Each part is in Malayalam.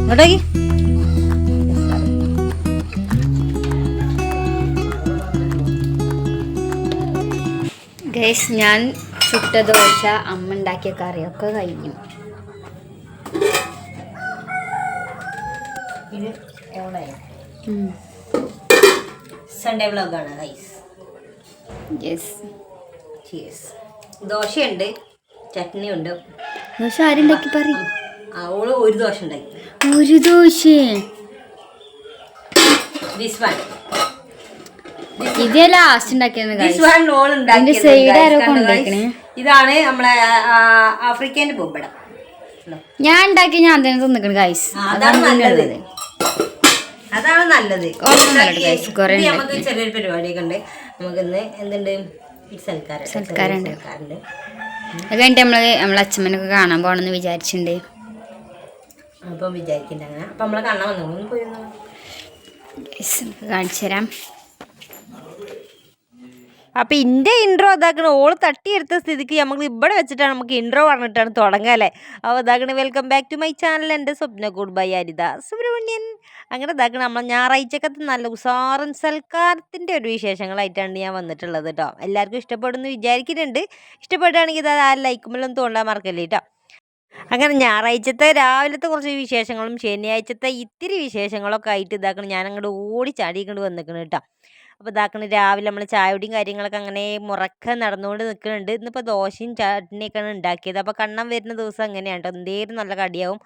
ഇങ്ങോട്ടേക്ക്. ഗൈസ് ഞാൻ ചുട്ട ദോശ അമ്മ ഉണ്ടാക്കിയ കറിയൊക്കെ കഴിഞ്ഞു. സൺഡേ വ്ളോഗാണ് ഗൈസ് യെസ് ചീസ് ദോശയുണ്ട് ചട്നി ഉണ്ട് ദോശ ആരുണ്ടാക്കി പറ അവൾ ഒരു ദോശ ഉണ്ടായി ഒരു ദോശ? ദിസ് വൺ ഇതേ ലാസ്റ്റ് ഉണ്ടാക്കിയത്? ഇതാണ് നമ്മളെ ആഫ്രിക്കൻ ആഫ്രിക്കന്റെ പൂമ്പടം ഞാൻ ഉണ്ടാക്കി ഞാൻ തന്നെ തിന്നിക്കണ് ഗൈസ് അതാണ് നല്ലത്. അതാണ് നല്ലത്. നമുക്ക് ചെറിയൊരു പരിപാടിയൊക്കെ ഉണ്ട്. നമുക്ക് ഇന്ന് എന്തുണ്ട്? സൽക്കാരം സൽക്കാരം അത് കഴിഞ്ഞിട്ട് നമ്മൾ നമ്മളെ അച്ഛമ്മനൊക്കെ കാണാൻ പോകണമെന്ന് വിചാരിച്ചിട്ടുണ്ട് അപ്പം വിചാരിക്കണ്ട അങ്ങനെ. അപ്പം നമ്മളെ കാണാൻ വന്നു. ഒന്ന് നമുക്ക് കാണിച്ചു തരാം. അപ്പൊ ഇന്റെ ഇൻട്രോ അതാക്കണ ഓൾ തട്ടിയെടുത്ത സ്ഥിതിക്ക് നമുക്ക് ഇവിടെ വെച്ചിട്ടാണ് നമുക്ക് ഇൻട്രോ പറഞ്ഞിട്ടാണ് തുടങ്ങുക അല്ലേ? അപ്പോൾ അതാക്കണ welcome back to my channel എന്റെ സ്വപ്ന ഗുഡ് ബൈ അരിത സുബ്രഹ്മണ്യൻ. അങ്ങനെ ഇതാക്കണ നമ്മൾ ഞായറാഴ്ചക്കത്ത് നല്ല ഉസാറൻ സൽക്കാരത്തിന്റെ ഒരു വിശേഷങ്ങളായിട്ടാണ് ഞാൻ വന്നിട്ടുള്ളത് കേട്ടോ. എല്ലാവർക്കും ഇഷ്ടപ്പെടുന്നു വിചാരിക്കുന്നുണ്ട്. ഇഷ്ടപ്പെടുകയാണെങ്കിൽ ഇത് ആ ലൈക്കുമ്പോഴൊന്നും തോണ്ടാൻ മറക്കല്ലേ കേട്ടോ. അങ്ങനെ ഞായറാഴ്ചത്തെ രാവിലത്തെ കുറച്ച് വിശേഷങ്ങളും ശനിയാഴ്ചത്തെ ഇത്തിരി വിശേഷങ്ങളൊക്കെ ആയിട്ട് ഇതാക്കണം. ഞാൻ അങ്ങോട്ട് ഓടി ചാടി ഇങ്ങോട്ട് വന്നിക്കണം കേട്ടോ അപ്പോൾ ഇതാക്കണ രാവിലെ നമ്മൾ ചായയുടെയും കാര്യങ്ങളൊക്കെ അങ്ങനെ മുറക്ക നടന്നുകൊണ്ട് നിൽക്കുന്നുണ്ട് ഇന്നിപ്പോൾ ദോശയും ചട്നിയൊക്കെയാണ് ഉണ്ടാക്കിയത്. അപ്പോൾ കണ്ണം വരുന്ന ദിവസം അങ്ങനെയാണ് കേട്ടോ എന്തേലും നല്ല കടിയാവും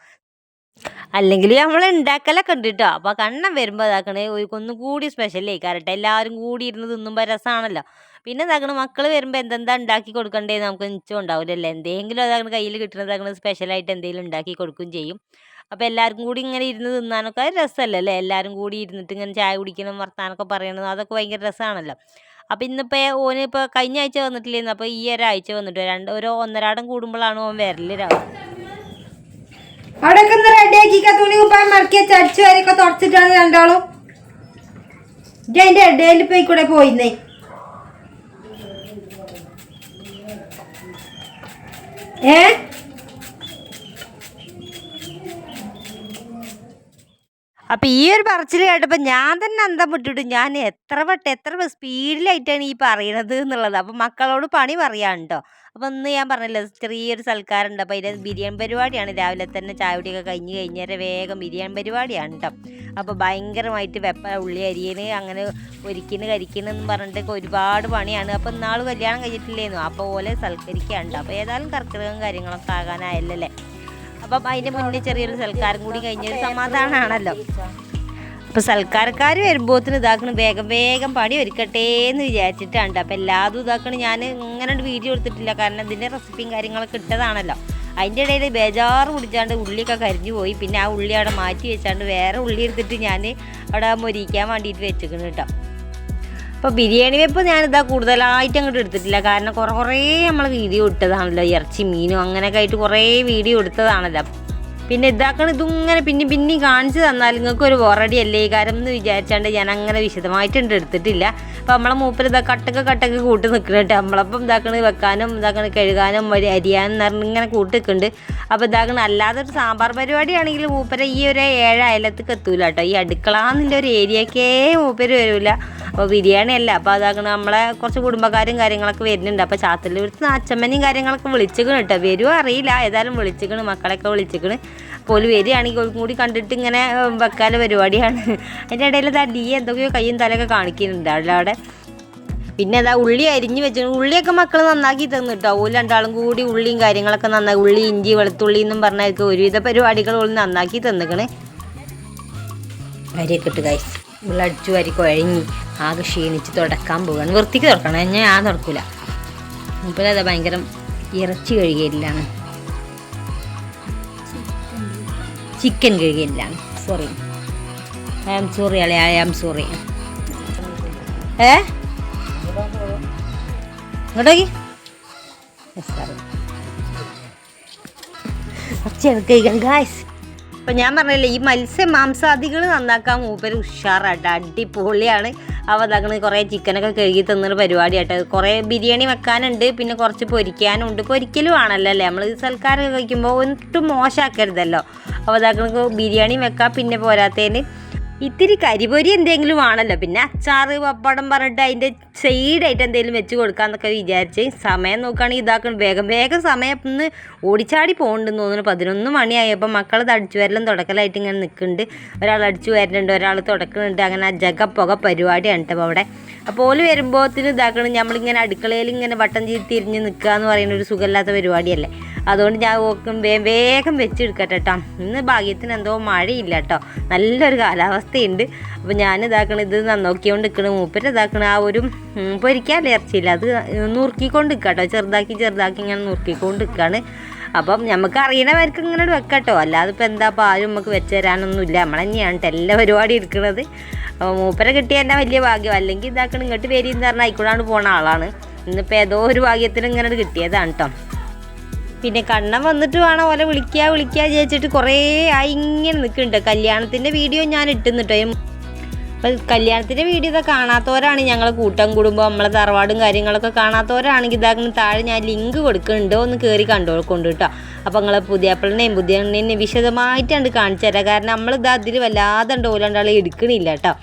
അല്ലെങ്കിൽ നമ്മൾ ഉണ്ടാക്കലൊക്കെ ഉണ്ട് കേട്ടോ അപ്പോൾ കണ്ണം വരുമ്പോൾ ഇതാക്കണേ ഒന്നും കൂടി സ്പെഷ്യലേ കാരണം എല്ലാവരും കൂടി ഇരുന്ന് തിന്നുമ്പോൾ രസമാണല്ലോ പിന്നെ ഇതാക്കണ മക്കൾ വരുമ്പോൾ എന്തെന്താ ഉണ്ടാക്കി കൊടുക്കണ്ടേ നമുക്ക് നിശ്ചയം ഉണ്ടാവില്ലല്ലോ എന്തെങ്കിലും അതാണ് കയ്യിൽ കിട്ടുന്നതാക്കണ സ്പെഷ്യലായിട്ട് എന്തെങ്കിലും ഉണ്ടാക്കി കൊടുക്കുകയും ചെയ്യും. അപ്പോൾ എല്ലാവർക്കും കൂടി ഇങ്ങനെ ഇരുന്ന് തിന്നാനൊക്കെ അത് രസമല്ലേ അല്ലേ? എല്ലാവരും കൂടി ഇരുന്നിട്ട് ഇങ്ങനെ ചായ കുടിക്കണം വർത്താനൊക്കെ പറയണം അതൊക്കെ ഭയങ്കര രസമാണല്ലോ അപ്പോൾ ഇന്നിപ്പോൾ ഓന് ഇപ്പോൾ കഴിഞ്ഞ ആഴ്ച വന്നിട്ടില്ലായിരുന്നു അപ്പോൾ ഈ ഒരാഴ്ച വന്നിട്ട്? രണ്ട് ഒരു ഒന്നരാടം കൂടുമ്പോഴാണ് ഓൻ വരൽ അവിടെയൊക്കെ ഒന്ന് റെഡിയാക്കിക്ക തുണി കുപ്പാൻ മറക്കിയ ചടിച്ചു വരെയൊക്കെ തുടച്ചിട്ടാണ് രണ്ടാളും. ഇജ്ജ് അതിന്റെ ഇടയിൽ പോയി കൂടെ പോയിന്നേ. ഏ? അപ്പൊ ഈ ഒരു പറച്ചിൽ കേട്ടപ്പോ ഞാൻ തന്നെ അന്തം വിട്ടിട്ട്. ഞാൻ എത്ര വട്ടം എത്ര സ്പീഡിലായിട്ടാണ് ഈ പറയണത് എന്നുള്ളത്. അപ്പൊ മക്കളോട് പണി പറയാനുണ്ടോ? അപ്പൊ ഇന്ന് ഞാൻ പറഞ്ഞല്ലോ ചെറിയൊരു സൽക്കാരുണ്ട് അപ്പൊ അതിന്റെ ബിരിയാണി പരിപാടിയാണ്. രാവിലെ തന്നെ ചായപൊടിയൊക്കെ കഴിഞ്ഞ് കഴിഞ്ഞാൽ വേഗം ബിരിയാണി പരിപാടിയാണ് കേട്ടോ അപ്പൊ ഭയങ്കരമായിട്ട് വെപ്പ ഉള്ളി അരിയന് അങ്ങനെ ഒരുക്കിന് കരിക്കണെന്ന് പറഞ്ഞിട്ട് ഒരുപാട് പണിയാണ്. അപ്പൊ ഇന്നാൾ കല്യാണം കഴിഞ്ഞിട്ടില്ലേന്നു. അപ്പൊ ഓലെ സൽക്കരിക്കാണ്ട് അപ്പൊ ഏതായാലും കർക്കിടകം കാര്യങ്ങളൊക്കെ ആകാനായല്ലേ അപ്പം അതിന്റെ മുന്നേ ചെറിയൊരു സൽക്കാരം കൂടി കഴിഞ്ഞൊരു സമാധാനമാണല്ലോ അപ്പൊ സൽക്കാരക്കാർ വരുമ്പോത്തിന് ഇതാക്കണം വേഗം വേഗം പണി ഒരുക്കട്ടെ എന്ന് വിചാരിച്ചിട്ടാണ്. അപ്പൊ എല്ലാതും ഇതാക്കണം. ഞാൻ ഇങ്ങനെ വീഡിയോ എടുത്തിട്ടില്ല. കാരണം ഇതിന്റെ റെസിപ്പിയും കാര്യങ്ങളൊക്കെ ഇട്ടതാണല്ലോ. അതിന്റെ ഇടയിൽ ബേജാറ് പിടിച്ചാണ്ട് ഉള്ളിയൊക്കെ കരിഞ്ഞു പോയി. പിന്നെ ആ ഉള്ളി അവിടെ മാറ്റി വെച്ചാണ്ട് വേറെ ഉള്ളി എടുത്തിട്ട് ഞാൻ അവിടെ മൊരിക്കാൻ വേണ്ടിയിട്ട് വെച്ചിരിക്കുന്നു കേട്ടോ. അപ്പോൾ ബിരിയാണി വെപ്പ് ഞാനിതാ കൂടുതലായിട്ട് അങ്ങോട്ട് എടുത്തിട്ടില്ല. കാരണം കുറേ കുറേ നമ്മൾ വീഡിയോ ഇട്ടതാണല്ലോ ഇറച്ചി മീനും അങ്ങനെയൊക്കെ ആയിട്ട് കുറേ വീഡിയോ എടുത്തതാണല്ലോ. പിന്നെ ഇതാക്കണം ഇതിങ്ങനെ പിന്നെ പിന്നെയും കാണിച്ചു തന്നാൽ നിങ്ങൾക്ക് ഒരു ബോറടി അല്ലേ കാരണം എന്ന് വിചാരിച്ചാണ്ട് ഞാൻ അങ്ങനെ വിശദമായിട്ടുണ്ട് എടുത്തിട്ടില്ല. അപ്പോൾ നമ്മളെ മൂപ്പര് ഇതാ കട്ടക്ക് കട്ടക്ക് കൂട്ടി നിൽക്കണം കേട്ടോ. നമ്മളപ്പം ഇതാക്കണ വെക്കാനും ഇതാക്കണ കഴുകാനും വഴി അരിയാനും നിറഞ്ഞ് ഇങ്ങനെ കൂട്ടി നിൽക്കുന്നുണ്ട് അപ്പോൾ ഇതാക്കണ അല്ലാതെ ഒരു സാമ്പാർ പരിപാടിയാണെങ്കിൽ മൂപ്പര ഈ ഒരു ഏഴ് അയലത്തേക്ക് എത്തൂല കേട്ടോ. ഈ എന്നുള്ള ഒരു ഏരിയക്കേ മൂപ്പര് വരില്ല അപ്പോൾ ബിരിയാണി അല്ല. അപ്പോൾ അതാകണം നമ്മളെ കുറച്ച് കുടുംബക്കാരും കാര്യങ്ങളൊക്കെ വരുന്നുണ്ട്. അപ്പോൾ ചാത്തല്ലൂരത്ത് അച്ഛമ്മനെയും കാര്യങ്ങളൊക്കെ വിളിച്ചിക്കണം കേട്ടോ വരുമോ അറിയില്ല. ഏതായാലും വിളിച്ചിക്കണം. മക്കളെയൊക്കെ അപ്പോൾ പോലും വരികയാണെങ്കിൽ ഓൾക്കും കൂടി കണ്ടിട്ട് ഇങ്ങനെ വെക്കാനുള്ള പരിപാടിയാണ്. അതിന്റെ ഇടയിൽ ഇതാ ഡി എന്തൊക്കെയോ കയ്യും തലയൊക്കെ കാണിക്കുന്നുണ്ട് അവിടെ അവിടെ. പിന്നെ അതാ ഉള്ളി അരിഞ്ഞ് വെച്ചു ഉള്ളിയൊക്കെ മക്കൾ നന്നാക്കി തന്നു കേട്ടോ ഓൽ രണ്ടാളും കൂടി ഉള്ളിയും കാര്യങ്ങളൊക്കെ നന്നാക്കി ഉള്ളി ഇഞ്ചി വെളുത്തുള്ളി എന്നും പറഞ്ഞാൽ ഒരുവിധ പരിപാടികൾ ഓൾ നന്നാക്കി തന്നിക്കണേ. അരിയൊക്കെ ഇട്ട് കഴിച്ച് അടിച്ചു വരി കുഴങ്ങി ആകെ ക്ഷീണിച്ച് തുടക്കാൻ പോവുകയാണ് വൃത്തിക്ക് തുറക്കണം ഞാൻ ഞാൻ തുറക്കില്ല ഇപ്പോഴത് ഭയങ്കര ഇറച്ചി കഴുകിയില്ലാണ് ചിക്കൻ കഴുകിയില്ലാണ് സോറി ഐ ആം സോറി അല്ലെ ഐ ആം സോറി ഏ? ഇങ്ങോട്ടേക്ക് കഴിക്കാൻ ഗായ്സ് അപ്പം ഞാൻ പറഞ്ഞില്ലേ ഈ മത്സ്യ മാംസാദികൾ നന്നാക്കാൻ മൂപ്പര് ഉഷാറാട്ടോ. അടിപൊളിയാണ്. അപ്പോൾ അതാക്കണ കുറേ ചിക്കനൊക്കെ കഴുകി തിന്നൊരു പരിപാടി ആയിട്ട് കുറേ ബിരിയാണി വെക്കാനുണ്ട് പിന്നെ കുറച്ച് പൊരിക്കാനുണ്ട്. പൊരിക്കലും ആണല്ലോ അല്ലേ? നമ്മൾ സൽക്കാരം കഴിക്കുമ്പോൾ ഒട്ടും മോശമാക്കരുതല്ലോ അപ്പോൾ അതാക്കണ ബിരിയാണി വെക്കാം പിന്നെ പോരാത്തതിന് ഇത്തിരി കരിപൊരി എന്തെങ്കിലും ആണല്ലോ. പിന്നെ അച്ചാറ് പപ്പടം പറഞ്ഞിട്ട് അതിന്റെ സൈഡായിട്ട് എന്തെങ്കിലും വെച്ച് കൊടുക്കാമെന്നൊക്കെ വിചാരിച്ച് സമയം നോക്കുകയാണെങ്കിൽ ഇതാക്കണം. വേഗം വേഗം സമയം ഇന്ന് ഓടിച്ചാടി പോകുന്നുണ്ടെന്ന് തോന്നുന്നു. പതിനൊന്ന് മണിയായപ്പോൾ മക്കൾ അടിച്ചു വരലും തുടക്കലായിട്ട് ഇങ്ങനെ നിൽക്കുന്നുണ്ട്. ഒരാൾ അടിച്ചു വരുന്നുണ്ട് ഒരാൾ തുടക്കുന്നുണ്ട്. അങ്ങനെ ജഗ പുക പരിപാടിയാണ് കേട്ടോ അവിടെ. അപ്പോൾ ഓൽ വരുമ്പോഴത്തിന് ഇതാക്കണം. നമ്മളിങ്ങനെ അടുക്കളയിൽ ഇങ്ങനെ വട്ടം ചെയ്ത് തിരിഞ്ഞ് നിൽക്കുക എന്ന് പറയുന്ന ഒരു സുഖമില്ലാത്ത പരിപാടിയല്ലേ. അതുകൊണ്ട് ഞാൻ ഓക്കും വേഗം വെച്ചെടുക്കട്ടെ കേട്ടോ. ഇന്ന് ഭാഗ്യത്തിന് എന്തോ മഴയില്ല കേട്ടോ. നല്ലൊരു കാലാവസ്ഥയുണ്ട്. അപ്പോൾ ഞാൻ ഇതാക്കണ ഇത് നന്നോക്കിക്കൊണ്ട് നിൽക്കണ മൂപ്പര് ഇതാക്കണ ആ ഒരു പൊരിക്കാല്ല ഇറച്ചിയില്ല. അത് നുറുക്കിക്കൊണ്ട് നിൽക്കുക കേട്ടോ ചെറുതാക്കി ചെറുതാക്കി ഇങ്ങനെ നുറുക്കിക്കൊണ്ട് നിൽക്കുകയാണ് അപ്പം നമുക്ക് അറിയണവർക്ക് ഇങ്ങനെ വെക്കട്ടോ. അല്ലാതെ ഇപ്പം എന്താ പാലും നമുക്ക് വെച്ച് തരാനൊന്നുമില്ല നമ്മൾ തന്നെയാണ് എല്ലാ പരിപാടി എടുക്കുന്നത് അപ്പോൾ മൂപ്പരെ കിട്ടിയ തന്നെ വലിയ ഭാഗ്യം അല്ലെങ്കിൽ ഇതാക്കണം ഇങ്ങോട്ട് പേര് എന്ന് പറഞ്ഞാൽ ആയിക്കൂടാണ്ട് പോണ ആളാണ്. ഇന്നിപ്പോൾ ഏതോ ഒരു ഭാഗ്യത്തിന് ഇങ്ങനെ കിട്ടിയതാണ് കേട്ടോ പിന്നെ കണ്ണൻ വന്നിട്ട് വേണം ഓലെ വിളിക്കുക വിളിക്കുക ചേച്ചിട്ട് കുറേ ആയി ഇങ്ങനെ നിൽക്കുന്നുണ്ട്. കല്യാണത്തിന്റെ വീഡിയോ ഞാൻ ഇട്ടുന്നിട്ടോ അപ്പോൾ കല്യാണത്തിന്റെ വീഡിയോ ഇതൊക്കെ കാണാത്തവരാണ് ഞങ്ങൾ കൂട്ടം കൂടുമ്പോൾ നമ്മളെ തറവാടും കാര്യങ്ങളൊക്കെ കാണാത്തവരാണെങ്കിൽ ഇതാക്കുന്ന താഴെ ഞാൻ ലിങ്ക് കൊടുക്കുന്നുണ്ട്. ഒന്ന് കയറി കണ്ടോൾക്കൊണ്ട് കേട്ടോ അപ്പം നിങ്ങളെ പുതിയപ്പളിനെയും പുതിയണ്ണിനെയും വിശദമായിട്ടാണ് കാണിച്ചു തരാം. കാരണം നമ്മളിത് അതിൽ വല്ലാതെ ഓലാണ്ടാളെ എടുക്കണില്ല കേട്ടോ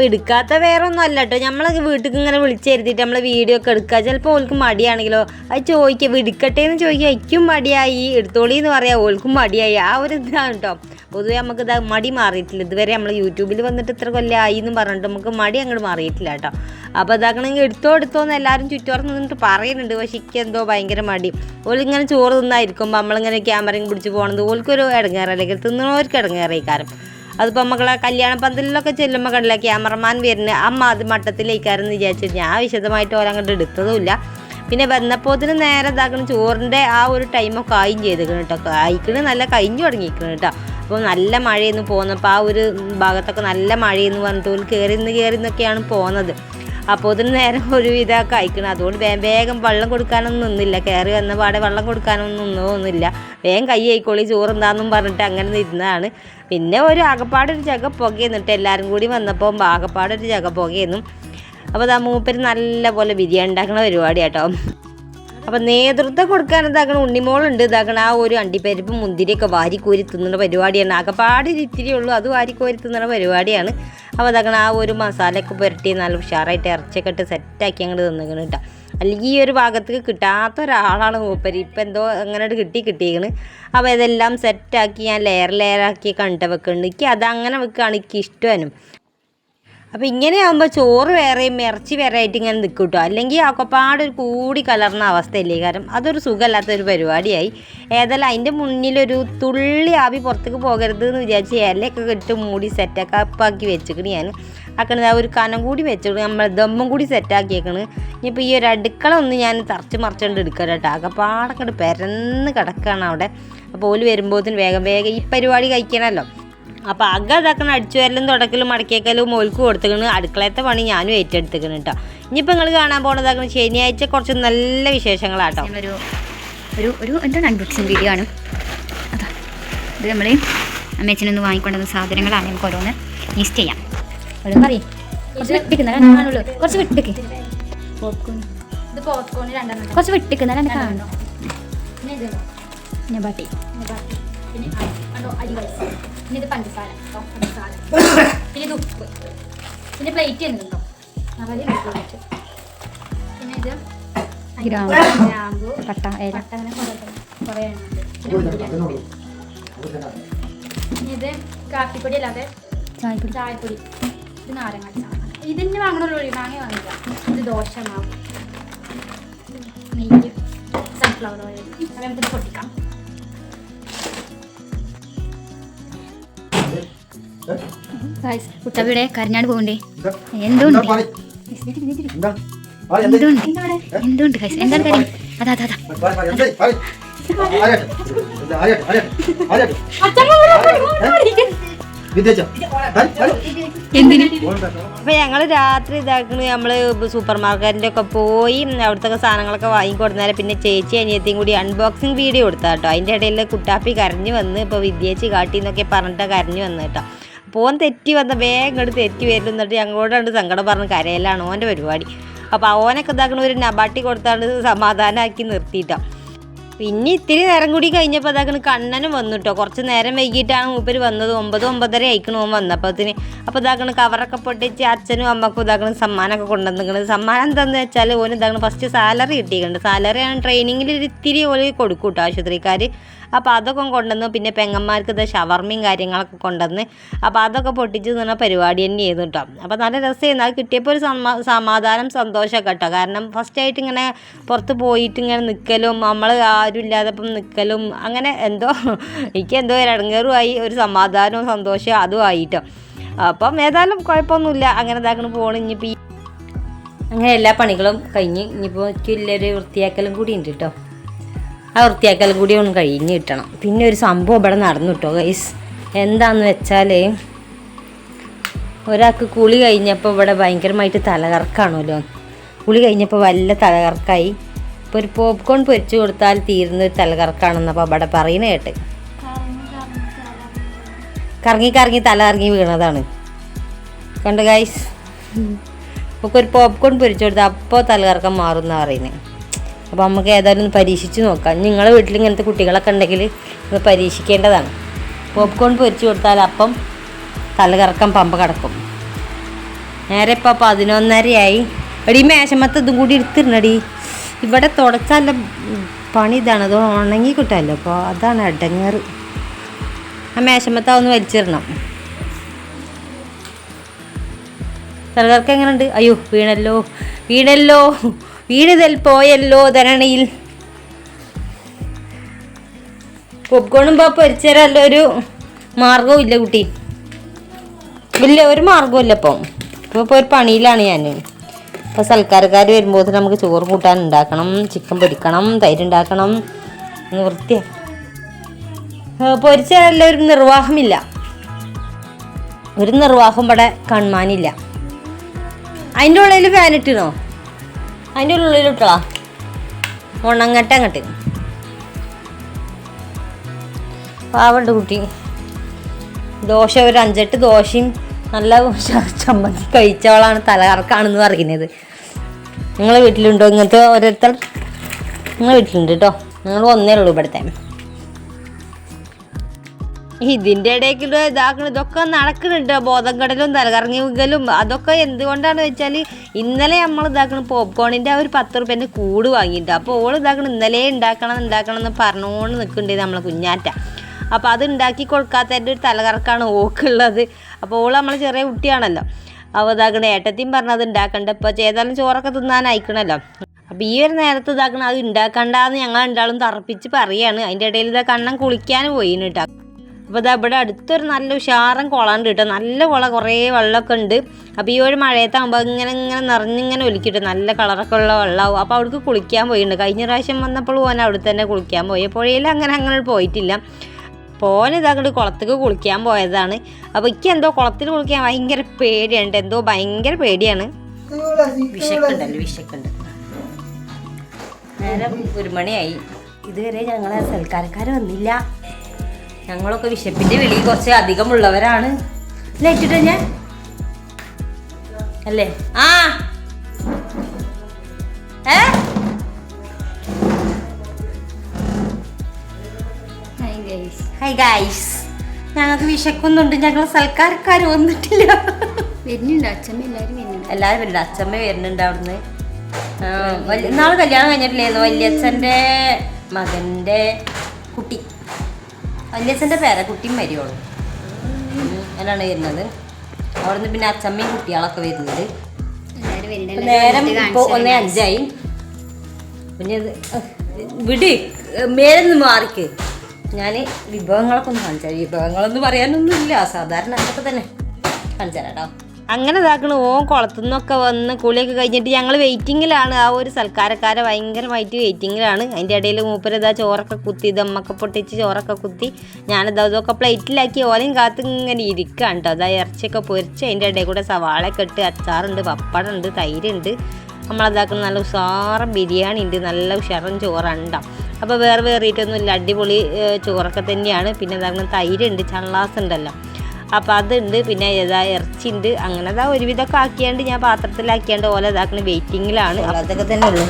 അപ്പോൾ എടുക്കാത്ത വേറെ ഒന്നും അല്ല കേട്ടോ നമ്മളൊക്കെ വീട്ടിൽ ഇങ്ങനെ വിളിച്ചെരുത്തിയിട്ട് നമ്മൾ വീഡിയോ ഒക്കെ എടുക്കുക ചിലപ്പോൾ ഓൾക്ക് മടിയാണെങ്കിലോ അത് ചോദിക്കുക എടുക്കട്ടെ എന്ന് ചോദിക്കുക എനിക്കും മടിയായി എടുത്തോളി എന്ന് പറയാം ഓൾക്കും മടിയായി. ആ ഒരു ഇതാണ് കേട്ടോ പൊതുവെ നമുക്ക് ഇത് മടി മാറിയിട്ടില്ല. ഇതുവരെ നമ്മൾ യൂട്യൂബിൽ വന്നിട്ട് ഇത്ര കൊല്ലമായി എന്ന് പറഞ്ഞിട്ട് നമുക്ക് മടി അങ്ങോട്ട് മാറിയിട്ടില്ല കേട്ടോ അപ്പോൾ ഇതാക്കണമെങ്കിൽ എടുത്തോ എടുത്തോ എന്ന് എല്ലാവരും ചുറ്റുപാർന്ന് നിന്നിട്ട് പറയുന്നുണ്ട്. പക്ഷേ എനിക്ക് എന്തോ ഭയങ്കര മടി. ഓളിങ്ങനെ ചോറ് തിന്നായിരിക്കുമ്പോൾ നമ്മളിങ്ങനെ ക്യാമറയും പിടിച്ച് പോകണത് ഓൾക്കൊരു ഇടങ്ങേറല്ലെങ്കിൽ തിന്നണവർക്ക് ഇടങ്ങേറായി കാരണം അതിപ്പോൾ മക്കളെ കല്യാണ പന്തലിലൊക്കെ ചെല്ലുമ്പോൾ കണ്ടില്ല ക്യാമറമാൻ വരുന്ന അമ്മ അത് മട്ടത്തിലേക്കാരെന്ന് വിചാരിച്ചു ഞാൻ വിശദമായിട്ട് ഓരോ അങ്ങോട്ട് എടുത്തതുമില്ല. പിന്നെ വന്നപ്പോത്തിന് നേരെ ഇതാക്കണം ചോറിന്റെ ആ ഒരു ടൈമൊക്കെ ആയും ചെയ്തേക്കണം കേട്ടോ കായ്ക്കണ് നല്ല കഴിഞ്ഞു തുടങ്ങിയിരിക്കണം കേട്ടോ അപ്പോൾ നല്ല മഴയെന്ന് പോകുന്നപ്പോൾ ആ ഒരു ഭാഗത്തൊക്കെ നല്ല മഴയെന്ന് പറഞ്ഞിട്ട് ഒരു കയറി നിന്ന് കയറി നിന്നൊക്കെയാണ് പോകുന്നത് അപ്പോൾ ഇതിന് നേരം ഒരു ഇതൊക്കെ അയക്കണം അതുകൊണ്ട് വേഗം വേഗം വെള്ളം കൊടുക്കാനൊന്നും നിന്നില്ല. കയറി വന്ന പാടെ വെള്ളം കൊടുക്കാനൊന്നും ഒന്നുമില്ല. വേഗം കൈ ആയിക്കോളി ചോറുണ്ടാന്നും പറഞ്ഞിട്ട് അങ്ങനെ ഇരുന്നതാണ് പിന്നെ ഒരു ആകപ്പാടൊരു ചക പുകയെന്നിട്ട് എല്ലാവരും കൂടി വന്നപ്പോൾ ആകപ്പാടൊരു ചക പുകയെന്നും അപ്പോൾ ആ മൂപ്പര് നല്ല പോലെ ബിരിയാണി ഉണ്ടാക്കുന്ന പരിപാടി കേട്ടോ അപ്പം നേതൃത്വം കൊടുക്കാൻ ഇതാക്കണ ഉണ്ണിമോളുണ്ട്. ഇതാകണം ആ ഒരു അണ്ടിപ്പരിപ്പ് മുന്തിരിയൊക്കെ വാരിക്കോരി തിന്നുന്ന പരിപാടിയാണ്. ആകപ്പാട് ഇത്തിരി ഉള്ളൂ. അത് വാരിക്കോരി തിന്നുന്ന പരിപാടിയാണ്. അപ്പോൾ അതാകണം ആ ഒരു മസാലയൊക്കെ പുരട്ടി നല്ല ഉഷാറായിട്ട് ഇറച്ചിയൊക്കെ ഇട്ട് സെറ്റാക്കി അങ്ങോട്ട് തിന്നിക്കണം കേട്ടോ അല്ലെങ്കിൽ ഈ ഒരു ഭാഗത്തേക്ക് കിട്ടാത്ത ഒരാളാണ് മൂപ്പര്. ഇപ്പം എന്തോ അങ്ങനെ കിട്ടി കിട്ടിയേക്കണ്. അപ്പോൾ ഇതെല്ലാം സെറ്റാക്കി ഞാൻ ലെയർ ലെയറാക്കി കണ്ട വെക്കുന്നുണ്ട് എനിക്ക് അതങ്ങനെ വെക്കുകയാണ് എനിക്ക് ഇഷ്ടമാനും അപ്പോൾ ഇങ്ങനെ ആകുമ്പോൾ ചോറ് വേറെയും ഇറച്ചി വേറെ ആയിട്ട് ഇങ്ങനെ നിൽക്കും കേട്ടോ അല്ലെങ്കിൽ ഒക്കെപ്പാട് ഒരു കൂടി കലർന്ന അവസ്ഥയല്ലേ? കാരണം അതൊരു സുഖമല്ലാത്തൊരു പരിപാടിയായി. ഏതായാലും അതിന്റെ മുന്നിലൊരു തുള്ളി ആവി പുറത്തേക്ക് പോകരുത് എന്ന് വിചാരിച്ച് ഇലയൊക്കെ ഇട്ട് മൂടി സെറ്റൊക്കെ അപ്പാക്കി വെച്ചിക്കണ് ഞാൻ ആക്കണത് ആ ഒരു കനം കൂടി വെച്ചിട്ട് നമ്മൾ ദമ്മും കൂടി സെറ്റാക്കിയേക്കണ്. ഇനിയിപ്പോൾ ഈ ഒരു അടുക്കള ഒന്ന് ഞാൻ തറച്ച് മറിച്ചുകൊണ്ട് എടുക്കാം കേട്ടോ ആകപ്പാടൊക്കെ പെരന്ന് കിടക്കുകയാണ് അവിടെ. അപ്പോൾ ഓൽ വരുമ്പോഴത്തേന് വേഗം വേഗം ഈ പരിപാടി കഴിക്കണമല്ലോ അപ്പോൾ അക ഇതാക്കണം അടിച്ചു വരലും തുടക്കലും മടക്കിയേക്കലും മോൽക്ക് കൊടുത്തേക്കണ് അടുക്കളത്തെ പണി ഞാനും ഏറ്റെടുത്തേക്കണ് കേട്ടോ ഇനിയിപ്പോൾ നിങ്ങൾ കാണാൻ പോണതാക്കണം ശനിയാഴ്ച കുറച്ച് നല്ല വിശേഷങ്ങളാട്ടോ. ഒരു ഒരു ഒരു എന്താണ് അൺബോക്സിങ് വീഡിയോ ആണ്. അതാ. ഇത് നമ്മൾ അമ്മേച്ചനൊന്ന് വാങ്ങിക്കൊണ്ടുവന്ന സാധനങ്ങളാണ് നമുക്ക് ഓരോന്ന് ലിസ്റ്റ് ചെയ്യാം. ഓരോന്ന് പറയും. കുറച്ച് വിട്ടിക്കുന്ന കാണുള്ളൂ. കുറച്ച് വിട്ടിക്ക്. പോപ്കോൺ ഇത് പോപ്കോൺ രണ്ടെണ്ണം കുറച്ച് വിട്ടിക്കുന്ന രണ്ട് കാണുന്നു ഞാൻ പാട്ടി പിന്നെ അരി പിന്നെ ഇത് പഞ്ചസാര. കേട്ടോ പഞ്ചസാര. പിന്നെ ഇത് ഉപ്പ്. പിന്നെ പ്ലേറ്റ് ഉണ്ടോ അവർ പ്ലേറ്റ് പിന്നെ ഇത് ഗ്രാമ്പു. ഗ്രാമ്പു. പട്ട ഏല. പട്ട അങ്ങനെ കുറേ പിന്നെ ഇത് കാപ്പിപ്പൊടി അല്ലാതെ ചായപ്പൊടി. ചായപ്പൊടി. ഇത് നാരങ്ങ ഇതിന് വാങ്ങണുള്ളൂ മാങ്ങ വാങ്ങില്ല. ഇത് ദോശ മാവ്. നെയ്യ് സൺഫ്ലവർ ഓയിൽ അത് നമുക്കിത് പൊട്ടിക്കാം. കുട്ടവിടെ കരഞ്ഞാട് പോകണ്ടേ? എന്തുണ്ട്? എന്തുണ്ട്? എന്തുണ്ട് guys? എന്താണ് കാര്യം? അതാ അതാ അപ്പോൾ ഞങ്ങൾ രാത്രി ഇതാക്കണ് നമ്മൾ സൂപ്പർ മാർക്കറ്റിന്റെ ഒക്കെ പോയി അവിടുത്തെ സാധനങ്ങളൊക്കെ വാങ്ങിക്കൊടുന്നാൽ പിന്നെ ചേച്ചി അനിയത്തിയും കൂടി അൺബോക്സിങ് വീഡിയോ കൊടുത്താ അതിന്റെ ഇടയിൽ കുട്ടാപ്പി കരഞ്ഞു വന്ന് ഇപ്പൊ വിദ്യേച്ചി കാട്ടി എന്നൊക്കെ പറഞ്ഞിട്ട് കരഞ്ഞു വന്ന് കേട്ടോ ഓൻ തെറ്റി വന്ന വേഗം ഇങ്ങോട്ട് തെറ്റി വരും എന്നിട്ട് ഞങ്ങളോടാണ് സങ്കടം പറഞ്ഞ് കരയലാണ് ഓന്റെ പരിപാടി. അപ്പോൾ ഓനൊക്കെ ഇതാക്കണ ഒരു നബാട്ടി കൊടുത്താണ് സമാധാനമാക്കി നിർത്തിയിട്ടാണ് പിന്നെ ഇത്തിരി നേരം കൂടി കഴിഞ്ഞപ്പോൾ അതാക്കണ് കണ്ണനും വന്നു കേട്ടോ കുറച്ച് നേരം വൈകിട്ടാണ് മൂപ്പര് വന്നത്. ഒമ്പത് ഒമ്പതര ആയിക്കണു ഓൻ വന്നപ്പോത്തിന്. അപ്പോൾ ഇതാക്കണ് കവറൊക്കെ പൊട്ടിച്ച് അച്ഛനും അമ്മക്കും ഇതാക്കണ സമ്മാനമൊക്കെ കൊണ്ടുവന്നിരിക്കുന്നത് സമ്മാനം എന്താണെന്ന് വെച്ചാൽ ഓന് ഇതാക്കണ ഫസ്റ്റ് സാലറി കിട്ടിയിട്ടുണ്ട്. സാലറിയാണ് ട്രെയിനിങ്ങിൽ ഒരു ഇത്തിരി ഓൽ കൊടുക്കും കേട്ടോ ആശുപത്രിക്കാർ അപ്പോൾ അതൊക്കെ കൊണ്ടുവന്നു പിന്നെ പെങ്ങന്മാർക്ക് ഇത് ഷവർമയും കാര്യങ്ങളൊക്കെ കൊണ്ടുവന്ന് അപ്പോൾ അതൊക്കെ പൊട്ടിച്ച് നിന്ന പരിപാടി തന്നെ ചെയ്തു കേട്ടോ. അപ്പോൾ നല്ല രസമായിരുന്നു. അത് കിട്ടിയപ്പോൾ ഒരു സമാ സമാധാനം സന്തോഷമൊക്കെ കേട്ടോ. കാരണം ഫസ്റ്റായിട്ട് ഇങ്ങനെ പുറത്ത് പോയിട്ട് ഇങ്ങനെ നിൽക്കലും നമ്മൾ ആരും ഇല്ലാതപ്പം നിൽക്കലും അങ്ങനെ എന്തോ എനിക്ക് എന്തോ ഒരു ഇടങ്ങേറുമായി ഒരു സമാധാനവും സന്തോഷവും അതും ആയിട്ടോ അപ്പം ഏതായാലും കുഴപ്പമൊന്നുമില്ല. അങ്ങനെ ഇതാക്കണം പോകണം ഇനിയിപ്പോൾ അങ്ങനെ എല്ലാ പണികളും കഴിഞ്ഞ് ഇനിയിപ്പോൾ എനിക്കില്ലൊരു വൃത്തിയാക്കലും കൂടി ഉണ്ട് കേട്ടോ. ആ വൃത്തിയാക്കൽ കൂടി ഒന്ന് കഴിഞ്ഞ് കിട്ടണം. പിന്നെ ഒരു സംഭവം ഇവിടെ നടന്നു കേട്ടോ ഗൈസ് എന്താന്ന് വെച്ചാൽ ഒരാൾക്ക് കുളി കഴിഞ്ഞപ്പോൾ ഇവിടെ ഭയങ്കരമായിട്ട് തലകറക്കാണല്ലോ. കുളി കഴിഞ്ഞപ്പോൾ വല്ല തലകറക്കായി. ഇപ്പോൾ ഒരു പോപ്കോൺ പൊരിച്ചു കൊടുത്താൽ തീരുന്ന ഒരു തലകറക്കാണെന്നപ്പോൾ അവിടെ പറയുന്ന കേട്ട്. കറങ്ങി കറങ്ങി തല കറങ്ങി വീണതാണ്. കണ്ടു ഗൈസ് നമുക്ക് ഒരു പോപ്കോൺ പൊരിച്ചു കൊടുത്താൽ അപ്പോൾ തലകറക്കം മാറും എന്നാണ് പറയുന്നത് അപ്പോൾ നമുക്ക് ഏതായാലും ഒന്ന് പരീക്ഷിച്ച് നോക്കാം. നിങ്ങളുടെ വീട്ടിൽ ഇങ്ങനത്തെ കുട്ടികളൊക്കെ ഉണ്ടെങ്കിൽ ഒന്ന് പരീക്ഷിക്കേണ്ടതാണ്. പോപ്കോൺ പൊരിച്ചു കൊടുത്താൽ അപ്പം തലകറക്കം പമ്പ കിടക്കും. നേരെ ഇപ്പോൾ പതിനൊന്നരയായി. എടി മേശമത്ത് ഇതും കൂടി എടുത്തിരുന്നടി ഇവിടെ തുടച്ചാൽ പണി ഇതാണ്. അത് ഉണങ്ങി കിട്ടാമല്ലോ. അപ്പോൾ അതാണ് അടങ്ങേറ്. ആ മേശമത്ത ഒന്ന് വലിച്ചിടണം. തലകർക്ക് എങ്ങനെയുണ്ട്? അയ്യോ വീണല്ലോ. വീണല്ലോ. വീണതിൽ പോയല്ലോ ധരണിയിൽ. പോപ്കോണും ഇപ്പോൾ പൊരിച്ചരല്ലോ ഒരു മാർഗവും ഇല്ല കുട്ടി. ഇല്ല ഒരു മാർഗവും ഇല്ല ഇപ്പം. ഇപ്പോൾ ഇപ്പോൾ ഒരു പണിയിലാണ് ഞാൻ. ഇപ്പോൾ സൽക്കാരക്കാർ വരുമ്പോൾ നമുക്ക് ചോറ് കൂട്ടാൻ ഉണ്ടാക്കണം ചിക്കൻ പൊരിക്കണം തൈര് ഉണ്ടാക്കണം. വൃത്തിയ. പൊരിച്ചാലല്ല ഒരു നിർവാഹമില്ല. ഒരു നിർവാഹം ഇവിടെ കൺമാനില്ല അതിന്റെ ഉള്ളിൽ ഫാൻ ഇട്ടിനോ അതിന്റെ ഉള്ളിൽ ഇട്ടളാ ഉണങ്ങട്ടെ അങ്ങട്ട്. പാവണ്ട് കുട്ടി. ദോശ ഒരു അഞ്ചെട്ട് ദോശയും നല്ല ചമ്മന്തി കഴിച്ചവളാണ് തലകറക്കാണെന്ന് പറയുന്നത്. നിങ്ങളെ വീട്ടിലുണ്ടോ? ഇങ്ങനത്തെ ഓരോരുത്തർ? നിങ്ങളെ വീട്ടിലുണ്ട് കേട്ടോ നിങ്ങൾ ഒന്നേ ഉള്ളൂ ഇവിടുത്തെ. ഇതിന്റെ ഇടയ്ക്കുള്ള ഇതാക്കണം ഇതൊക്കെ നടക്കുന്നുണ്ട്. ബോധം കടലും തലകറങ്ങി വീകലും അതൊക്കെ എന്തുകൊണ്ടാണ് വെച്ചാൽ ഇന്നലെ നമ്മൾ ഇതാക്കണം പോപ്കോണിന്റെ ആ ഒരു പത്ത് റുപ്യന്റെ കൂട് വാങ്ങിയിട്ട് അപ്പോൾ ഓൾ ഇതാക്കണം ഇന്നലെ ഉണ്ടാക്കണം ഉണ്ടാക്കണം എന്ന് പറഞ്ഞുകൊണ്ട് നിൽക്കുന്നുണ്ട് നമ്മളെ കുഞ്ഞാറ്റ. അപ്പോൾ അത് ഉണ്ടാക്കി കൊടുക്കാത്തതിന്റെ ഒരു തലകറക്കാണ് ഓക്കുള്ളത്. അപ്പോൾ ഓൾ നമ്മൾ ചെറിയ കുട്ടിയാണല്ലോ. അപ്പോൾ ഇതാക്കണ ഏട്ടത്തിയും പറഞ്ഞത് ഉണ്ടാക്കണ്ട ഇപ്പോൾ ചെയ്താലും ചോറൊക്കെ തിന്നാൻ അയക്കണമല്ലോ അപ്പോൾ ഈ ഒരു നേരത്ത് ഇതാക്കണം അത് ഉണ്ടാക്കണ്ടെന്ന് ഞങ്ങൾ രണ്ടാളും തറപ്പിച്ച് പറയാണ്. അതിന്റെ ഇടയിൽ ഇതാ കണ്ണം കുളിക്കാൻ പോയിന് അപ്പോൾ ഇതാ ഇവിടെ അടുത്തൊരു നല്ല ഉഷാറൻ കുളമുണ്ട് കേട്ടോ. നല്ല കുള കുറേ വെള്ളമൊക്കെ ഉണ്ട്. അപ്പോൾ ഈ ഒരു മഴയത്താകുമ്പോൾ ഇങ്ങനെ ഇങ്ങനെ നിറഞ്ഞിങ്ങനെ ഒലിക്കിട്ട് നല്ല കളറൊക്കെ ഉള്ള വെള്ളമാവും അപ്പോൾ അവിടേക്ക് കുളിക്കാൻ പോയിട്ടുണ്ട്. കഴിഞ്ഞ പ്രാവശ്യം വന്നപ്പോൾ പോകാൻ അവിടെ തന്നെ കുളിക്കാൻ പോയി. പുഴയിൽ അങ്ങനെ അങ്ങനെ പോയിട്ടില്ല. ഇതാക്കണ്ട് കുളത്തേക്ക് കുളിക്കാൻ പോയതാണ്. അപ്പോൾ എനിക്ക് എന്തോ കുളത്തിൽ കുളിക്കാൻ ഭയങ്കര പേടിയുണ്ട് എന്തോ ഭയങ്കര പേടിയാണ്. വിശക്കുണ്ടല്ലോ വിശക്കുണ്ട് നേരം ഒരു മണിയായി. ഇതുവരെ ഞങ്ങളെ സൽക്കാരക്കാർ വന്നില്ല. ഞങ്ങളൊക്കെ വിശപ്പിന്റെ വെളി കുറച്ച് അധികമുള്ളവരാണ്. ഇട്ടിട്ട് ഞാൻ അല്ലേ? ആ. ഏ? ഹൈ ഗൈസ് ഞങ്ങൾക്ക് വിശക്കുന്നുണ്ട്. ഞങ്ങൾ സൽക്കാരക്കാർ വന്നിട്ടില്ല. വരുന്നുണ്ട്. അച്ഛമ്മ എല്ലാവരും വരുന്നുണ്ട്. എല്ലാവരും വരുന്നുണ്ട്. അച്ഛമ്മ വരുന്നുണ്ട് അവിടുന്ന്. നാളെ കല്യാണം കഴിഞ്ഞിട്ടില്ലായിരുന്നു? വല്യച്ഛന്റെ മകന്റെ കുട്ടി. വല്യച്ഛന്റെ പേരെ കുട്ടിയും മരിയോളും. അതിനാണ് വരുന്നത്. അവിടുന്ന് പിന്നെ അച്ഛമ്മയും കുട്ടികളൊക്കെ വരുന്നത് നേരം ഇപ്പോൾ ഒന്നേ അഞ്ചായി. പിന്നെ വിട് മേലൊന്ന് മാറിക്ക്. ഞാൻ വിഭവങ്ങളൊക്കെ ഒന്ന് കാണിച്ചാൽ വിഭവങ്ങളൊന്നും പറയാനൊന്നും ഇല്ല സാധാരണ അതൊക്കെ തന്നെ. കാണിച്ചാൽ കേട്ടോ അങ്ങനെ ഇതാക്കണ. ഓൻ കുളത്തു നിന്നൊക്കെ വന്ന് കുളിയൊക്കെ കഴിഞ്ഞിട്ട് ഞങ്ങൾ വെയിറ്റിങ്ങിലാണ് ആ ഒരു സൽക്കാരക്കാരെ ഭയങ്കരമായിട്ട് വെയിറ്റിങ്ങിലാണ് അതിന്റെ ഇടയിൽ മൂപ്പര് ചോറൊക്കെ കുത്തി ദമ്മൊക്കെ പൊട്ടിച്ച് ചോറൊക്കെ കുത്തി ഞാനിതാ ഇതൊക്കെ പ്ലേറ്റിലാക്കി ഓലയും കാത്ത് ഇങ്ങനെ ഇരിക്കുകയാണ് കേട്ടോ അതാ ഇറച്ചിയൊക്കെ പൊരിച്ച് അതിന്റെ ഇടയിൽ കൂടെ സവാളയൊക്കെ ഇട്ട് അച്ചാറുണ്ട് പപ്പടമുണ്ട് തൈരുണ്ട്. നമ്മളതാക്കുന്ന നല്ല ഉഷാറ ബിരിയാണി ഉണ്ട്. നല്ല ഉഷാറും ചോറുണ്ടാം അപ്പോൾ വേറെ വേറെ വേറിയിട്ടൊന്നുമില്ല. അടിപൊളി ചോറൊക്കെ തന്നെയാണ്. പിന്നെ അതാക്കുന്ന തൈരുണ്ട് ചള്ളാസ് ഉണ്ടല്ലോ. അപ്പോൾ അതുണ്ട് പിന്നെ ഏതാ ഇറച്ചിയുണ്ട് അങ്ങനെ അതാ ഒരുവിധമൊക്കെ ആക്കിയാണ്ട് ഞാൻ പാത്രത്തിലാക്കിയാണ്ട് ഓല ഇതാക്കണ വെയിറ്റിങ്ങിലാണ് അതൊക്കെ തന്നെ ഉള്ളു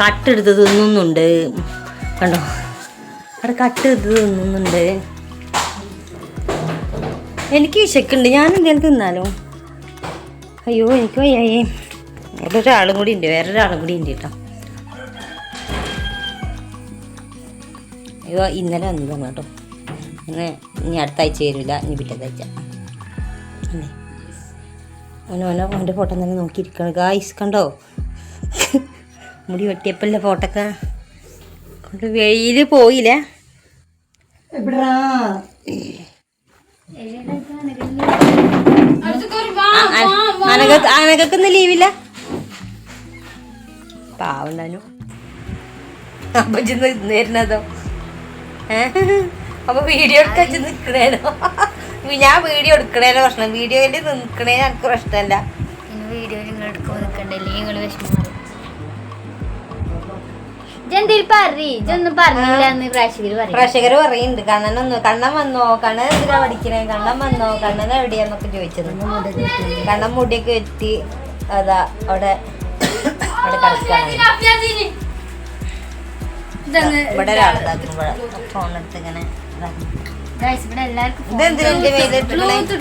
കട്ടെടുത്ത് തിന്നുന്നുണ്ട്. കണ്ടോ? അവിടെ കട്ടെടുത്ത് തിന്നുന്നുണ്ട്. എനിക്ക് വിശക്കുണ്ട് ഞാൻ എന്തെങ്കിലും തിന്നാലോ? അയ്യോ എനിക്ക് വയ്യായേ. ഇവിടെ ഒരാളും കൂടി ഉണ്ട് വേറൊരാളും കൂടി ഉണ്ട് കേട്ടോ. അയ്യോ ഇന്നലെ വന്നതാണ് കേട്ടോ. ഇന്ന് ഇനി അടുത്ത ആഴ്ച വരില്ല ഇനി പിറ്റേതാഴ്ച അല്ലേ? അവനോനോ അവന്റെ ഫോട്ടോ തന്നെ നോക്കിയിരിക്കണം. ഗായ്സ് കണ്ടോ? മുടി വെട്ടിയപ്പല്ലേ ഫോട്ടോക്കെ? കൊണ്ട് വെയിൽ പോയില്ലേ? എവിടാ? ലീവില്ല? ലീവില്ല പാവുണ്ടാനു അപ്പൊ ചെന്ന് ഇരുന്നതോ അപ്പൊ വീഡിയോ എടുക്കാൻ നിക്കണേനോ? ഞാൻ വീഡിയോ എടുക്കണേനോ പ്രശ്നം? വീഡിയോയിൽ നിൽക്കണേ എനിക്ക് പ്രശ്നമല്ല വീഡിയോ നിങ്ങൾ എടുക്കുമ്പോൾ നിൽക്കണ്ടല്ലേ വിഷമം പ്രേക്ഷകർ പറയും. കണ്ണൻ പറയുന്നുണ്ട് കണ്ണനൊന്നു കണ്ണൻ വന്നോ? കണ്ണൻ എന്തിനാ പഠിക്കണേ? കണ്ണൻ വന്നോ? കണ്ണൻ എവിടെയാന്നൊക്കെ ചോദിച്ചത്. കണ്ണൻ മുടിയൊക്കെ വെട്ടി അതാ അവിടെ അവിടെ കിടക്കാണ്. ഇവിടെ ഫോൺ എടുത്ത് ഇങ്ങനെ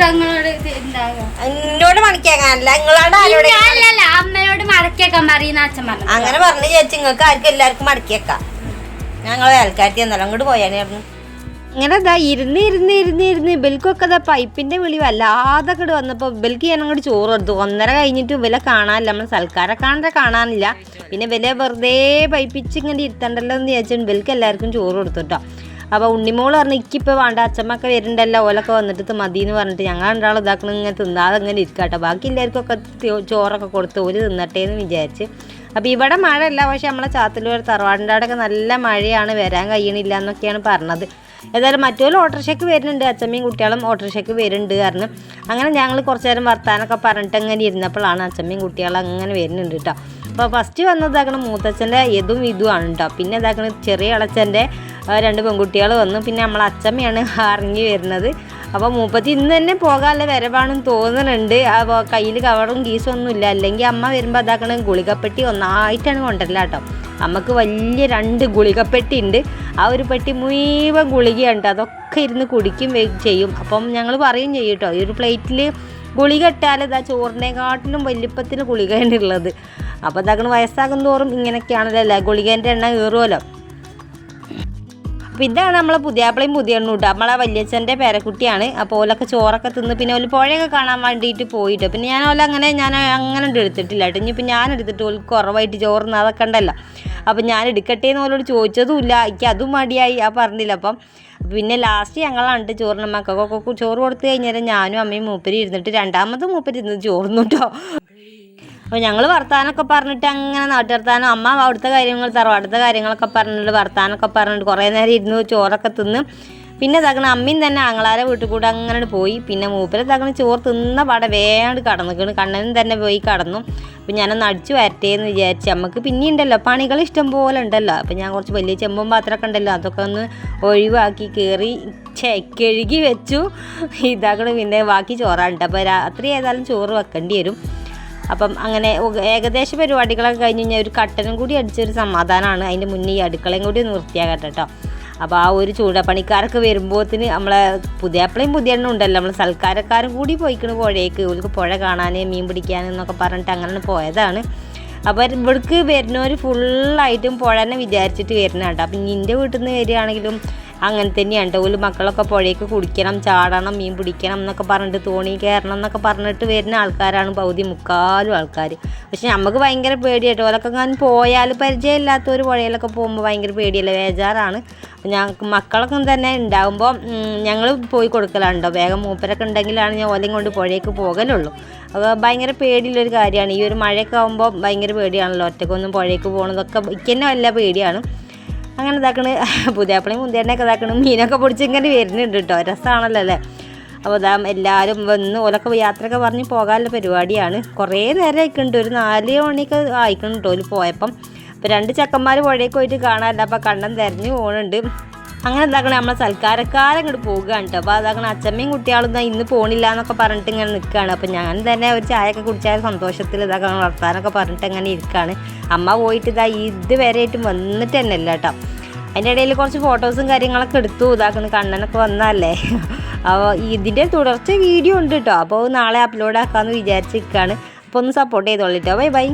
എന്നോട് നിങ്ങളോട് അമ്മയോട് മടക്കിയേക്കാൻ പറയുന്ന അച്ഛൻ പറഞ്ഞു അങ്ങനെ പറഞ്ഞു ചേച്ചി നിങ്ങൾക്ക് ആർക്കും എല്ലാവർക്കും മടക്കിയേക്കാം ഞങ്ങൾ അയൽക്കാരത്തി എന്നാലും അങ്ങോട്ട് പോയാനായിരുന്നു. ഇങ്ങനെ ഇതാ ഇരുന്ന് ഇരുന്ന് ഇരുന്ന് ഇരുന്ന് ഇവൽക്കൊക്കെ ഇതാ പൈപ്പിന്റെ വിളി വല്ലാതെ അങ്ങോട്ട് വന്നപ്പോൾ ഇവൽക്ക് ഞാൻ അങ്ങോട്ട് ചോറ് കൊടുത്തു. ഒന്നര കഴിഞ്ഞിട്ട് ഇവലെ കാണാനില്ല നമ്മൾ സൽക്കാരെ കാണാൻ കാണാനില്ല. പിന്നെ ഇവലെ വെറുതെ പൈപ്പിച്ച് ഇങ്ങനെ ഇരുത്തണ്ടല്ലോ എന്ന് വിചാരിച്ചിട്ട് ഇവൽക്ക് എല്ലാവർക്കും ചോറ് കൊടുത്തു കേട്ടോ അപ്പോൾ ഉണ്ണിമോൾ പറഞ്ഞു ഇക്കിപ്പോൾ വേണ്ട അച്ഛമ്മൊക്കെ വരുന്നുണ്ടല്ലോ ഓലൊക്കെ വന്നിട്ട് മതി എന്ന് പറഞ്ഞിട്ട് ഞങ്ങൾ രണ്ടാളും ഇതാക്കണം ഇങ്ങനെ തിന്നാതെ ഇങ്ങനെ ഇരിക്കാട്ടോ. ബാക്കി എല്ലാവർക്കൊക്കെ ചോറൊക്കെ കൊടുത്ത് ഒരു തിന്നട്ടെ എന്ന് വിചാരിച്ച്. അപ്പോൾ ഇവിടെ മഴയല്ല പക്ഷേ നമ്മളെ ചാത്തല്ലൂർ തറവാടിന്റെ അവിടെയൊക്കെ നല്ല മഴയാണ് വരാൻ കഴിയണില്ല എന്നൊക്കെയാണ് പറഞ്ഞത്. ഏതായാലും മറ്റൊരു ഓട്ടോറിക്ഷയ്ക്ക് വരുന്നുണ്ട് അച്ഛമ്മയും കുട്ടികളും ഓട്ടോറിക്ഷയ്ക്ക് വരുന്നുണ്ട് കാരണം അങ്ങനെ ഞങ്ങൾ കുറച്ച് നേരം വർത്താനൊക്കെ പറഞ്ഞിട്ട് അങ്ങനെ ഇരുന്നപ്പോഴാണ് അച്ചമ്മയും കുട്ടികളും അങ്ങനെ വരുന്നുണ്ട് കേട്ടോ. അപ്പോൾ ഫസ്റ്റ് വന്നതാക്കണം മൂത്തച്ഛന്റെ ഇതും ഇതുമാണ് കേട്ടോ. പിന്നെ ഇതാക്കണം ചെറിയ ഇളച്ചന്റെ രണ്ട് പെൺകുട്ടികൾ വന്നു. പിന്നെ നമ്മളെ അച്ചമ്മയാണ് ഇറങ്ങി വരുന്നത്. അപ്പോൾ മൂപ്പത്തി ഇന്ന് തന്നെ പോകാനുള്ള വരവാണെന്ന് തോന്നുന്നുണ്ട്. അപ്പോൾ കയ്യിൽ കവറും ഗീസും ഒന്നും ഇല്ല. അല്ലെങ്കിൽ അമ്മ വരുമ്പോൾ അതാക്കണ ഗുളികപ്പെട്ടി ഒന്നായിട്ടാണ് കൊണ്ടുവരില്ല കേട്ടോ. അമ്മയ്ക്ക് വലിയ രണ്ട് ഗുളികപ്പെട്ടി ഉണ്ട്. ആ ഒരു പെട്ടി മുഴുവൻ ഗുളികയുണ്ട് അതൊക്കെ ഇരുന്ന് കുടിക്കും ചെയ്യും. അപ്പം ഞങ്ങൾ പറയും ചെയ്യും കേട്ടോ. ഈ ഒരു പ്ലേറ്റിൽ ഗുളിക ഇട്ടാൽ ഇതാ ചോറിനെക്കാട്ടിലും വലിപ്പത്തിന് ഗുളികയാണ് ഉള്ളത്. അപ്പോൾ ഇതാക്കണ വയസ്സാകും തോറും ഇങ്ങനെയൊക്കെയാണല്ലോ അല്ലേ? ഗുളികേന്റെ എണ്ണ കയറുമല്ലോ അപ്പോൾ ഇതാണ് നമ്മളെ പുതിയാപ്പിളയും പുതിയണ്ണും കേട്ടോ നമ്മളെ വല്യച്ഛന്റെ പേരക്കുട്ടിയാണ്. അപ്പോൾ ഓലൊക്കെ ചോറൊക്കെ തിന്ന് പിന്നെ ഓൽ പുഴയൊക്കെ കാണാൻ വേണ്ടിയിട്ട് പോയിട്ട്. പിന്നെ ഞാൻ ഓല അങ്ങനെ ഞാൻ അങ്ങനെ എടുത്തിട്ടില്ല കേട്ടോ ഇനിയിപ്പോൾ ഞാൻ എടുത്തിട്ട് ഓൽ കുറവായിട്ട് ചോറുന്ന അതൊക്കെ ഉണ്ടല്ലോ. അപ്പം ഞാൻ എടുക്കട്ടെ എന്ന് ഓലോട് ചോദിച്ചതുമില്ല എനിക്ക് അതും മടിയായി. ആ പറഞ്ഞില്ല. അപ്പം പിന്നെ ലാസ്റ്റ് ഞങ്ങളാണ്ട് ചോറിന് മക്കൾക്കൊക്കെ ചോറ് കൊടുത്തു കഴിഞ്ഞാൽ ഞാനും അമ്മയും മൂപ്പരി ഇരുന്നിട്ട് രണ്ടാമത് മൂപ്പരി ഇരുന്ന് ചോറുന്നു കേട്ടോ അപ്പോൾ ഞങ്ങൾ വർത്താനൊക്കെ പറഞ്ഞിട്ട് അങ്ങനെ നാട്ടു വർത്താനം അമ്മ അവിടുത്തെ കാര്യങ്ങൾ തറവാടുത്തെ കാര്യങ്ങളൊക്കെ പറഞ്ഞിട്ട് വർത്താനൊക്കെ പറഞ്ഞിട്ട് കുറേ നേരം ഇരുന്ന് ചോറൊക്കെ തിന്ന്. പിന്നെ തകണ അമ്മയും തന്നെ ആങ്ങളാരെ വീട്ടിൽ കൂടെ അങ്ങനെ പോയി. പിന്നെ മൂപ്പരെ തകണ ചോറ് തിന്ന പാടെ വേണ്ട കടന്നിക്കണ്. കണ്ണനും തന്നെ പോയി കടന്നു. അപ്പം ഞാനൊന്ന് അടിച്ചു വരട്ടെ എന്ന് വിചാരിച്ചു. നമുക്ക് പിന്നെ ഉണ്ടല്ലോ പണികൾ ഇഷ്ടം പോലെ ഉണ്ടല്ലോ. അപ്പം ഞാൻ കുറച്ച് വലിയ ചെമ്പും പാത്രമൊക്കെ ഉണ്ടല്ലോ അതൊക്കെ ഒന്ന് ഒഴിവാക്കി കയറി ചെക്കഴുകി കഴുകി വെച്ചു ഇതാക്കണ പിന്നെ ബാക്കി ചോറാണ് അപ്പോൾ രാത്രി ഏതായാലും ചോറ് വെക്കേണ്ടി വരും. അപ്പം അങ്ങനെ ഏകദേശ പരിപാടികളൊക്കെ കഴിഞ്ഞ് കഴിഞ്ഞാൽ ഒരു കട്ടനും കൂടി അടിച്ചൊരു സമാധാനമാണ് അതിന്റെ മുന്നേ ഈ അടുക്കളയും കൂടി ഒന്ന് വൃത്തിയാകട്ടെ കേട്ടോ. അപ്പോൾ ആ ഒരു ചൂടപ്പണിക്കാരൊക്കെ വരുമ്പോഴത്തിന് നമ്മളെ പുതിയപ്പളയും പുതിയ എണ്ണ ഉണ്ടല്ലോ. നമ്മൾ സൽക്കാരക്കാരും കൂടി പോയിക്കണ് പുഴയ്ക്ക് ഇവർക്ക് പുഴ കാണാൻ മീൻ പിടിക്കാൻ എന്നൊക്കെ പറഞ്ഞിട്ട് അങ്ങനെ പോയതാണ്. അപ്പോൾ ഇവിടേക്ക് വരുന്നവർ ഫുള്ളായിട്ടും പുഴ തന്നെ വിചാരിച്ചിട്ട് വരുന്നുണ്ട് അപ്പം നിന്റെ വീട്ടിൽ നിന്ന് വരികയാണെങ്കിലും അങ്ങനെ തന്നെയാണ് ഒരു മക്കളൊക്കെ പുഴയ്ക്ക് കുടിക്കണം ചാടണം മീൻ പിടിക്കണം എന്നൊക്കെ പറഞ്ഞിട്ട് തോണി കയറണം എന്നൊക്കെ പറഞ്ഞിട്ട് വരുന്ന ആൾക്കാരാണ് പകുതി മുക്കാലും ആൾക്കാർ പക്ഷെ നമുക്ക് ഭയങ്കര പേടിയായിട്ട് ഓലൊക്കെ ഞാൻ പോയാൽ പരിചയമില്ലാത്ത ഒരു പുഴയിലൊക്കെ പോകുമ്പോൾ ഭയങ്കര പേടിയല്ലേ? അപ്പോൾ ഞങ്ങൾക്ക് മക്കളൊക്കെ തന്നെ ഉണ്ടാകുമ്പോൾ ഞങ്ങൾ പോയി കൊടുക്കലാണ്ടോ വേഗം മൂപ്പരൊക്കെ ഉണ്ടെങ്കിലാണ് ഞാൻ ഓലയും കൊണ്ട് പുഴയ്ക്ക് പോകലുള്ളൂ. ഭയങ്കര പേടിയുള്ളൊരു കാര്യമാണ്. ഈ ഒരു മഴയൊക്കെ ആകുമ്പോൾ ഭയങ്കര പേടിയാണല്ലോ. ഒറ്റക്കൊന്നും പുഴയ്ക്ക് പോകണതൊക്കെ എനിക്ക് തന്നെ വല്ല പേടിയാണ്. അങ്ങനെ ഇതാക്കണ്. പുതിയാപ്പിളയും മുന്തിയണ്ണയൊക്കെ ഇതാക്കണ്. മീനൊക്കെ പൊടിച്ച് ഇങ്ങനെ വരുന്നുണ്ട് കേട്ടോ. രസമാണല്ലോ അല്ലേ? അപ്പോൾ ഇതാ എല്ലാവരും വന്ന് ഓലൊക്കെ യാത്രയൊക്കെ പറഞ്ഞ് പോകാനുള്ള പരിപാടിയാണ്. കുറേ നേരം ആയിക്കുന്നുണ്ട് ഒരു നാല് മണിയൊക്കെ ആയിക്കണം കേട്ടോ ഓൽ പോയപ്പം. അപ്പോൾ രണ്ട് ചെക്കന്മാർ പുഴയൊക്കെ പോയിട്ട് കാണാനില്ല അപ്പോൾ കണ്ണം തിരഞ്ഞു പോകുന്നുണ്ട് അങ്ങനെ എന്താക്കണേ നമ്മളെ സൽക്കാരക്കാരൻ ഇങ്ങോട്ട് പോകുകയാണ് കേട്ടോ അപ്പോൾ അതാക്കണം അച്ഛമ്മയും കുട്ടികളും ഇതാ ഇന്ന് പോണില്ല എന്നൊക്കെ പറഞ്ഞിട്ട് ഇങ്ങനെ നിൽക്കുകയാണ് അപ്പോൾ ഞാൻ തന്നെ ഒരു ചായയൊക്കെ കുടിച്ചാൽ സന്തോഷത്തിൽ ഇതാക്കണം വർത്താനൊക്കെ പറഞ്ഞിട്ട് അങ്ങനെ ഇരിക്കുകയാണ് അമ്മ പോയിട്ട് ഇതാ ഇതുവരെയായിട്ടും വന്നിട്ട് തന്നെ ഇല്ല കേട്ടോ അതിന്റെ ഇടയിൽ കുറച്ച് ഫോട്ടോസും കാര്യങ്ങളൊക്കെ എടുത്തു. ഇതാക്കണം കണ്ണനൊക്കെ വന്നതല്ലേ. അപ്പോൾ ഇതിന്റെ തുടർച്ച വീഡിയോ ഉണ്ട് കേട്ടോ അപ്പോൾ നാളെ അപ്ലോഡ് ആക്കാമെന്ന് വിചാരിച്ചിരിക്കുകയാണ് അപ്പോൾ ഒന്ന് സപ്പോർട്ട് ചെയ്തോളിട്ടോ ബൈ ബൈ.